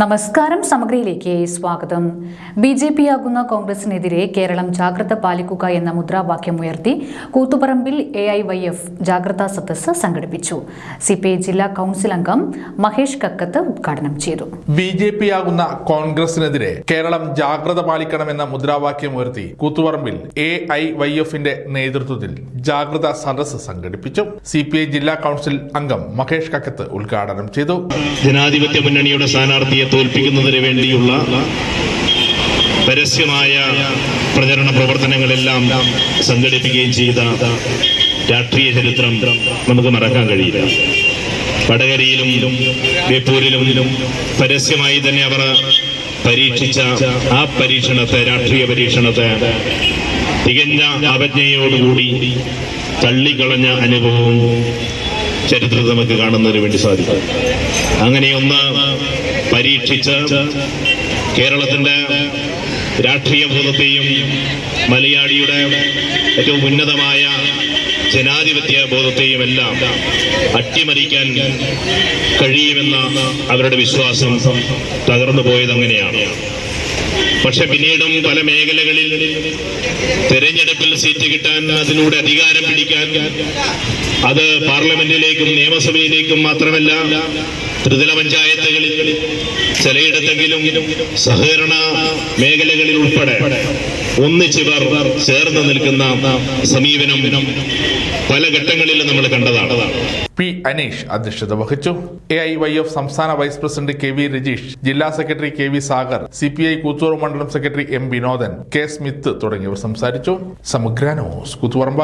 നമസ്കാരം സമഗ്രയിലേക്ക് സ്വാഗതം. B J P ആകുന്ന കോൺഗ്രസിനെതിരെ കേരളം ജാഗ്രത പാലിക്കുക എന്ന മുദ്രാവാക്യം ഉയർത്തി കൂത്തുപറമ്പിൽ എ ഐ വൈ എഫ് ജാഗ്രതാ സദസ്സ് സംഘടിപ്പിച്ചു. സി പി ഐ ജില്ലാ കൗൺസിൽ അംഗം മഹേഷ് കക്കത്ത് ഉദ്ഘാടനം ചെയ്തു. ബി ജെ പി ആകുന്ന കോൺഗ്രസിനെതിരെ കേരളം ജാഗ്രത പാലിക്കണമെന്ന മുദ്രാവാക്യം ഉയർത്തി കൂത്തുപറമ്പിൽ എ ഐ വൈ എഫിന്റെ നേതൃത്വത്തിൽ ജാഗ്രതാ സദസ്സ് സംഘടിപ്പിച്ചു. സി പി ഐ ജില്ലാ കൗൺസിൽ അംഗം മഹേഷ് കക്കത്ത് ഉദ്ഘാടനം ചെയ്തു. ജനാധിപത്യ മുന്നണിയുടെ സ്ഥാനാർത്ഥിയെ തോൽപ്പിക്കുന്നതിന് വേണ്ടിയുള്ള പരസ്യമായ പ്രചരണ പ്രവർത്തനങ്ങളെല്ലാം സംഘടിപ്പിക്കുകയും ചെയ്ത രാഷ്ട്രീയ ചരിത്രം നമുക്ക് മറക്കാൻ കഴിയില്ല. വടകരയിലും ബേപ്പൂരിലും പരസ്യമായി തന്നെ അവർ പരീക്ഷിച്ച ആ പരീക്ഷണത്തെ രാഷ്ട്രീയ പരീക്ഷണത്തെ തികഞ്ഞ അവജ്ഞയോടുകൂടി തള്ളിക്കളഞ്ഞ അനുഭവവും ചരിത്രത്തെ നമുക്ക് കാണുന്നതിന് വേണ്ടി സാധിക്കും. അങ്ങനെയൊന്ന് പരീക്ഷിച്ച് കേരളത്തിന്റെ രാഷ്ട്രീയ ബോധത്തെയും മലയാളിയുടെ ഏറ്റവും ഉന്നതമായ ജനാധിപത്യ ബോധത്തെയും എല്ലാം അട്ടിമറിക്കാൻ കഴിയുമെന്ന അവരുടെ വിശ്വാസം തകർന്നു പോയത് അങ്ങനെയാണ് പക്ഷെ പിന്നീടും പല മേഖലകളിൽ തെരഞ്ഞെടുപ്പിൽ സീറ്റ് കിട്ടാൻ അതിലൂടെ അധികാരം പിടിക്കാൻ അത് പാർലമെന്റിലേക്കും നിയമസഭയിലേക്കും മാത്രമല്ല ത്രിതല പഞ്ചായത്തുകളിൽ ചിലയിടത്തെങ്കിലും സഹകരണ മേഖലകളിൽ ഉൾപ്പെടെ ഒന്നിച്ചിവർ ചേർന്ന് നിൽക്കുന്ന സമീപനം പല ഘട്ടങ്ങളിലും നമ്മൾ കണ്ടതാണ്. പി അനീഷ് അധ്യക്ഷത വഹിച്ചു. എ ഐ വൈ എഫ് സംസ്ഥാന vice president K V Rajeesh ജില്ലാ secretary K V Sagar C P I Koothur മണ്ഡലം secretary M Vinodan K Smith തുടങ്ങിയവർ സംസാരിച്ചു. സമഗ്ര ന്യൂസ് കൂത്തുപറമ്പ.